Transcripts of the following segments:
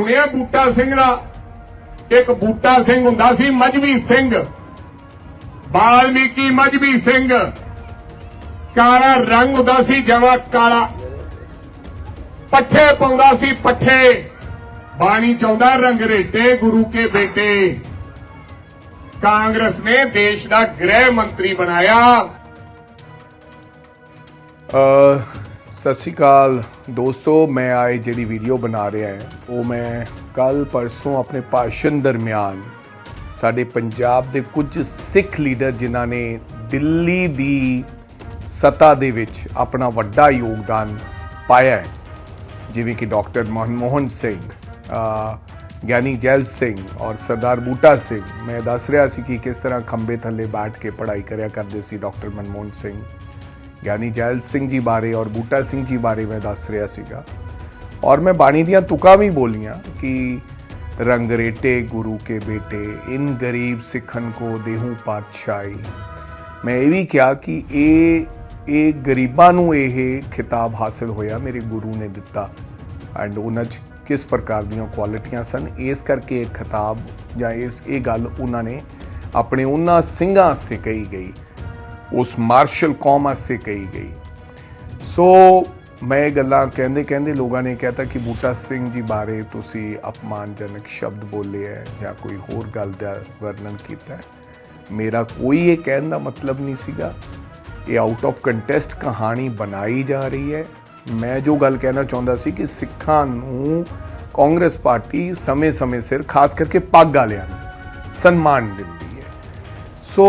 ਸੁਣਿਆ ਬੂਟਾ ਸਿੰਘ ਦਾ? ਇੱਕ ਬੂਟਾ ਸਿੰਘ ਹੁੰਦਾ ਸੀ ਮਜਬੀ ਸਿੰਘ। ਬਾਲਮੀਕੀ ਮਜਬੀ ਸਿੰਘ। ਕਾਲਾ ਰੰਗ ਹੁੰਦਾ ਸੀ ਜਮਾ ਕਾਲਾ। ਪੱਠੇ ਪਾਉਂਦਾ ਸੀ, ਪੱਠੇ। ਬਾਣੀ ਚਾਹੁੰਦਾ ਰੰਗਰੇਟੇ ਗੁਰੂ ਕੇ ਬੇਟੇ। ਕਾਂਗਰਸ ਨੇ ਦੇਸ਼ ਦਾ ਗ੍ਰਹਿ ਮੰਤਰੀ ਬਣਾਇਆ। ਸਤਿ ਸ਼੍ਰੀ ਅਕਾਲ ਦੋਸਤੋ, ਮੈਂ ਆਏ ਜਿਹੜੀ ਵੀਡੀਓ ਬਣਾ ਰਿਹਾ ਹਾਂ, ਉਹ ਮੈਂ ਕੱਲ ਪਰਸੋਂ ਆਪਣੇ ਭਾਸ਼ਣ ਦਰਮਿਆਨ ਸਾਡੇ ਪੰਜਾਬ ਦੇ ਕੁਝ ਸਿੱਖ ਲੀਡਰ ਜਿਨ੍ਹਾਂ ਨੇ ਦਿੱਲੀ ਦੀ ਸੱਤਾ ਦੇ ਵਿੱਚ ਆਪਣਾ ਵੱਡਾ ਯੋਗਦਾਨ ਪਾਇਆ ਹੈ, ਜਿਵੇਂ ਕਿ ਡਾਕਟਰ ਮਨਮੋਹਨ ਸਿੰਘ ਗਿਆਨੀ ਜੈਲ ਸਿੰਘ ਔਰ ਸਰਦਾਰ ਬੂਟਾ ਸਿੰਘ। ਮੈਂ ਦੱਸ ਰਿਹਾ ਸੀ ਕਿ ਕਿਸ ਤਰ੍ਹਾਂ ਖੰਬੇ ਥੱਲੇ ਬੈਠ ਕੇ ਪੜ੍ਹਾਈ ਕਰਿਆ ਕਰਦੇ ਸੀ ਡਾਕਟਰ ਮਨਮੋਹਨ ਸਿੰਘ। ਗਿਆਨੀ ਜੈਲ ਸਿੰਘ ਜੀ ਬਾਰੇ ਔਰ ਬੂਟਾ ਸਿੰਘ ਜੀ ਬਾਰੇ ਮੈਂ ਦੱਸ ਰਿਹਾ ਸੀਗਾ। ਔਰ ਮੈਂ ਬਾਣੀ ਦੀਆਂ ਤੁਕਾਂ ਵੀ ਬੋਲੀਆਂ ਕਿ ਰੰਗਰੇਟੇ ਗੁਰੂ ਕੇ ਬੇਟੇ, ਇਨ ਗਰੀਬ ਸਿੱਖਨ ਕੋ ਦੇਹੂ ਪਾਤਸ਼ਾਹੀ। ਮੈਂ ਇਹ ਵੀ ਕਿਹਾ ਕਿ ਇਹ ਇਹ ਗਰੀਬਾਂ ਨੂੰ ਇਹ ਖਿਤਾਬ ਹਾਸਲ ਹੋਇਆ, ਮੇਰੇ ਗੁਰੂ ਨੇ ਦਿੱਤਾ। ਐਂਡ ਉਹਨਾਂ 'ਚ ਕਿਸ ਪ੍ਰਕਾਰ ਦੀਆਂ ਕੁਆਲਿਟੀਆਂ ਸਨ? ਇਸ ਕਰਕੇ ਇਹ ਖਿਤਾਬ ਜਾਂ ਇਸ, ਇਹ ਗੱਲ ਉਹਨਾਂ ਨੇ ਆਪਣੇ ਉਹਨਾਂ ਸਿੰਘਾਂ ਵਾਸਤੇ ਕਹੀ ਗਈ। ਉਸ ਮਾਰਸ਼ਲ ਕੌਮ ਵਾਸਤੇ ਕਹੀ ਗਈ ਸੋ ਮੈਂ ਇਹ ਗੱਲਾਂ ਕਹਿੰਦੇ ਕਹਿੰਦੇ ਲੋਕਾਂ ਨੇ ਕਹਿਤਾ ਕਿ ਬੂਟਾ ਸਿੰਘ ਜੀ ਬਾਰੇ ਤੁਸੀਂ ਅਪਮਾਨਜਨਕ ਸ਼ਬਦ ਬੋਲੇ ਹੈ ਜਾਂ ਕੋਈ ਹੋਰ ਗੱਲ ਦਾ ਵਰਣਨ ਕੀਤਾ ਹੈ ਮੇਰਾ ਕੋਈ ਇਹ ਕਹਿਣ ਦਾ ਮਤਲਬ ਨਹੀਂ ਸੀਗਾ ਇਹ ਆਊਟ ਆਫ ਕੰਟੈਸਟ ਕਹਾਣੀ ਬਣਾਈ ਜਾ ਰਹੀ ਹੈ ਮੈਂ ਜੋ ਗੱਲ ਕਹਿਣਾ ਚਾਹੁੰਦਾ ਸੀ ਕਿ ਸਿੱਖਾਂ ਨੂੰ ਕਾਂਗਰਸ ਪਾਰਟੀ ਸਮੇਂ-ਸਮੇਂ ਸਿਰ ਖਾਸ ਕਰਕੇ ਪੱਗ ਵਾਲਿਆਂ ਨੂੰ ਸਨਮਾਨ ਦਿੰਦੀ ਹੈ ਸੋ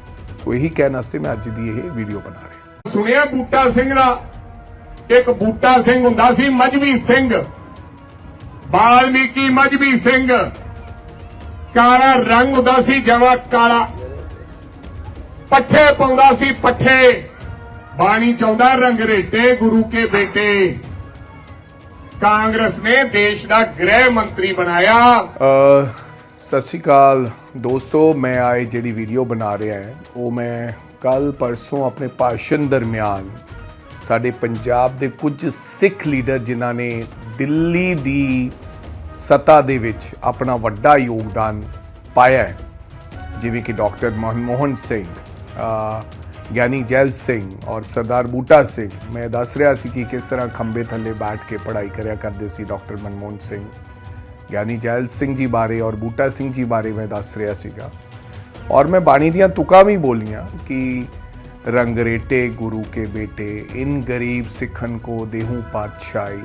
ਸੋ ਇਹੀ ਕਹਿਣ ਵਾਸਤੇ ਮੈਂ ਅੱਜ ਦੀ ਇਹ ਵੀਡੀਓ ਬਣਾ ਰਿਹਾ। ਸੁਣਿਆ ਬੂਟਾ ਸਿੰਘ ਦਾ? ਇੱਕ ਬੂਟਾ ਸਿੰਘ ਹੁੰਦਾ ਸੀ ਮਜਬੀ ਸਿੰਘ। ਬਾਲਮੀਕੀ ਮਜਬੀ ਸਿੰਘ। ਕਾਲਾ ਰੰਗ ਹੁੰਦਾ ਸੀ ਜਮਾ ਕਾਲਾ। ਪੱਠੇ ਪਾਉਂਦਾ ਸੀ ਪੱਠੇ। ਬਾਣੀ ਚਾਹੁੰਦਾ ਰੰਗਰੇਟੇ ਗੁਰੂ ਕੇ ਬੇਟੇ। ਕਾਂਗਰਸ ਨੇ ਦੇਸ਼ ਦਾ ਗ੍ਰਹਿ ਮੰਤਰੀ ਬਣਾਇਆ। ਸਤਿ ਸ਼੍ਰੀ ਅਕਾਲ। ਦੋਸਤੋ, ਮੈਂ ਆਏ ਜਿਹੜੀ ਵੀਡੀਓ ਬਣਾ ਰਿਹਾ ਹਾਂ, ਉਹ ਮੈਂ ਕੱਲ ਪਰਸੋਂ ਆਪਣੇ ਭਾਸ਼ਣ ਦਰਮਿਆਨ ਸਾਡੇ ਪੰਜਾਬ ਦੇ ਕੁਝ ਸਿੱਖ ਲੀਡਰ ਜਿਨ੍ਹਾਂ ਨੇ ਦਿੱਲੀ ਦੀ ਸੱਤਾ ਦੇ ਵਿੱਚ ਆਪਣਾ ਵੱਡਾ ਯੋਗਦਾਨ ਪਾਇਆ ਹੈ, ਜਿਵੇਂ ਕਿ ਡਾਕਟਰ ਮਨਮੋਹਨ ਸਿੰਘ ਗਿਆਨੀ ਜੈਲ ਸਿੰਘ ਔਰ ਸਰਦਾਰ ਬੂਟਾ ਸਿੰਘ। ਮੈਂ ਦੱਸ ਰਿਹਾ ਸੀ ਕਿ ਕਿਸ ਤਰ੍ਹਾਂ ਖੰਬੇ ਥੱਲੇ ਬੈਠ ਕੇ ਪੜ੍ਹਾਈ ਕਰਿਆ ਕਰਦੇ ਸੀ ਡਾਕਟਰ ਮਨਮੋਹਨ ਸਿੰਘ। ਗਿਆਨੀ ਜੈਲ ਸਿੰਘ ਜੀ ਬਾਰੇ ਔਰ ਬੂਟਾ ਸਿੰਘ ਜੀ ਬਾਰੇ ਮੈਂ ਦੱਸ ਰਿਹਾ ਸੀਗਾ। ਔਰ ਮੈਂ ਬਾਣੀ ਦੀਆਂ ਤੁਕਾਂ ਵੀ ਬੋਲੀਆਂ ਕਿ ਰੰਗਰੇਟੇ ਗੁਰੂ ਕੇ ਬੇਟੇ, ਇਨ ਗਰੀਬ ਸਿੱਖਨ ਕੋ ਦੇਹੂ ਪਾਤਸ਼ਾਹੀ।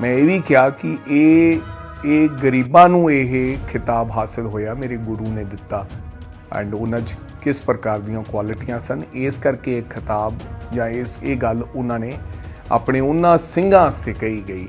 ਮੈਂ ਇਹ ਵੀ ਕਿਹਾ ਕਿ ਇਹ ਇਹ ਗਰੀਬਾਂ ਨੂੰ ਇਹ ਖਿਤਾਬ ਹਾਸਲ ਹੋਇਆ, ਮੇਰੇ ਗੁਰੂ ਨੇ ਦਿੱਤਾ। ਐਂਡ ਉਹਨਾਂ 'ਚ ਕਿਸ ਪ੍ਰਕਾਰ ਦੀਆਂ ਕੁਆਲਿਟੀਆਂ ਸਨ, ਇਸ ਕਰਕੇ ਇਹ ਖਿਤਾਬ ਜਾਂ ਇਸ, ਇਹ ਗੱਲ ਉਹਨਾਂ ਨੇ ਆਪਣੇ ਉਹਨਾਂ ਸਿੰਘਾਂ ਵਾਸਤੇ ਕਹੀ ਗਈ।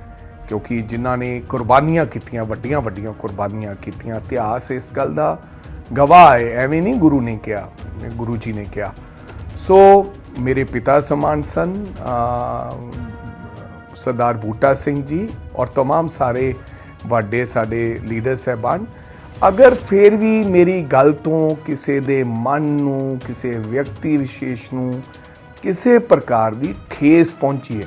ਕਿਉਂਕਿ ਜਿਨ੍ਹਾਂ ਨੇ ਕੁਰਬਾਨੀਆਂ ਕੀਤੀਆਂ ਵੱਡੀਆਂ ਵੱਡੀਆਂ ਕੁਰਬਾਨੀਆਂ ਕੀਤੀਆਂ ਇਤਿਹਾਸ ਇਸ ਗੱਲ ਦਾ ਗਵਾਹ ਹੈ ਐਵੇਂ ਨਹੀਂ ਗੁਰੂ ਨੇ ਕਿਹਾ ਗੁਰੂ ਜੀ ਨੇ ਕਿਹਾ ਸੋ ਮੇਰੇ ਪਿਤਾ ਸਮਾਨ ਸਨ ਅ, ਸਰਦਾਰ ਬੂਟਾ ਸਿੰਘ ਜੀ ਔਰ तमाम ਸਾਰੇ ਵੱਡੇ ਸਾਡੇ ਲੀਡਰ ਸਹਿਬਾਨ ਅਗਰ ਫਿਰ ਵੀ ਮੇਰੀ ਗੱਲ ਤੋਂ ਕਿਸੇ ਦੇ ਮਨ ਨੂੰ ਕਿਸੇ ਵਿਅਕਤੀ ਵਿਸ਼ੇਸ਼ ਨੂੰ ਕਿਸੇ ਪ੍ਰਕਾਰ ਦੀ ਠੇਸ ਪਹੁੰਚੀ ਹੈ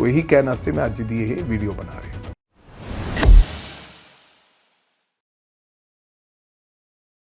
ਉਹੀ ਕਹਿਣ ਵਾਸਤੇ ਮੈਂ ਅੱਜ ਦੀ ਇਹ ਵੀਡੀਓ ਬਣਾ ਰਿਹਾ